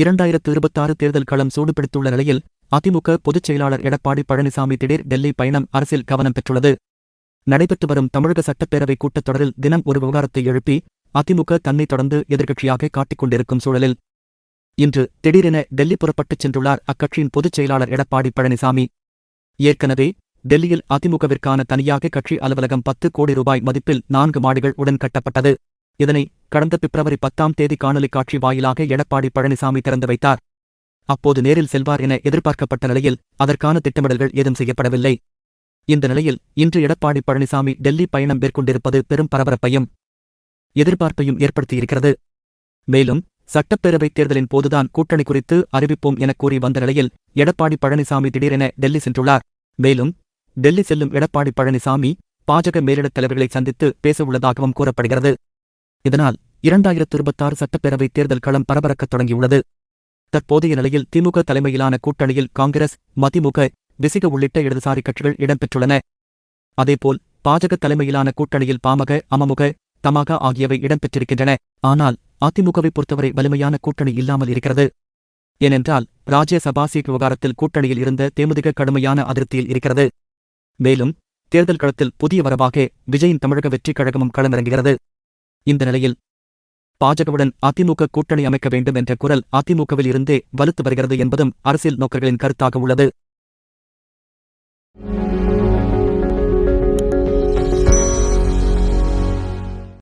இரண்டாயிரத்து இருபத்தாறு தேர்தல் களம் சூடுபிடித்துள்ள நிலையில் அதிமுக பொதுச் செயலாளர் எடப்பாடி பழனிசாமி திடீர் டெல்லி பயணம் அரசில் கவனம் பெற்றுள்ளது. நடைபெற்று வரும் தமிழக சட்டப்பேரவை கூட்டத்தொடரில் தினம் ஒரு விவகாரத்தை எழுப்பி அதிமுக தன்னை தொடர்ந்து எதிர்க்கட்சியாக காட்டிக்கொண்டிருக்கும் சூழலில். இன்று திடீரென டெல்லி புறப்பட்டுச் சென்றுள்ளார் அக்கட்சியின் பொதுச் செயலாளர் எடப்பாடி பழனிசாமி. ஏற்கனவே டெல்லியில் அதிமுகவிற்கான தனியாக கட்சி அலுவலகம் பத்து கோடி ரூபாய் மதிப்பில் நான்கு மாடிகள் உடன் கட்டப்பட்டது. இதனை கடந்த பிப்ரவரி பத்தாம் தேதி காணொலி காட்சி வாயிலாக எடப்பாடி பழனிசாமி திறந்து வைத்தார். அப்போது நேரில் செல்வார் என எதிர்பார்க்கப்பட்ட நிலையில் அதற்கான திட்டமிடல்கள் ஏதும் செய்யப்படவில்லை. இந்த நிலையில் இன்று எடப்பாடி பழனிசாமி டெல்லி பயணம் மேற்கொண்டிருப்பது பெரும் பரபரப்பையும் எதிர்பார்ப்பையும் ஏற்படுத்தியிருக்கிறது. மேலும் சட்டப்பேரவைத் தேர்தலின் போதுதான் கூட்டணி குறித்து அறிவிப்போம் என கூறி வந்த நிலையில் எடப்பாடி பழனிசாமி திடீரென டெல்லி சென்றுள்ளார். மேலும் டெல்லி செல்லும் எடப்பாடி பழனிசாமி பாஜக மேலிடத் தலைவர்களை சந்தித்து பேசவுள்ளதாகவும் கூறப்படுகிறது. இதனால் இரண்டாயிரத்து இருபத்தாறு சட்டப்பேரவைத் தேர்தல் களம் பரபரக்கத் தொடங்கியுள்ளது. தற்போதைய நிலையில் திமுக தலைமையிலான கூட்டணியில் காங்கிரஸ் மதிமுக விசிக உள்ளிட்ட இடதுசாரி கட்சிகள் இடம்பெற்றுள்ளன. அதேபோல் பாஜக தலைமையிலான கூட்டணியில் பாமக அமமுக தமாக ஆகியவை இடம்பெற்றிருக்கின்றன. ஆனால் அதிமுகவை பொறுத்தவரை வலிமையான கூட்டணி இல்லாமல் இருக்கிறது. ஏனென்றால் ராஜ்யசபா சீட் விவகாரத்தில் கூட்டணியில் இருந்த தேமுதிக கடுமையான அதிருப்தியில் இருக்கிறது. மேலும் தேர்தல் களத்தில் புதிய வரவாக விஜயின் தமிழக வெற்றிக் கழகமும் களமிறங்குகிறது. இந்த நிலையில் பாஜகவுடன் அதிமுக கூட்டணி அமைக்க வேண்டும் என்ற குரல் அதிமுகவில் இருந்தே வலுத்து வருகிறது என்பதும் அரசியல் நோக்கர்களின் கருத்தாக உள்ளது.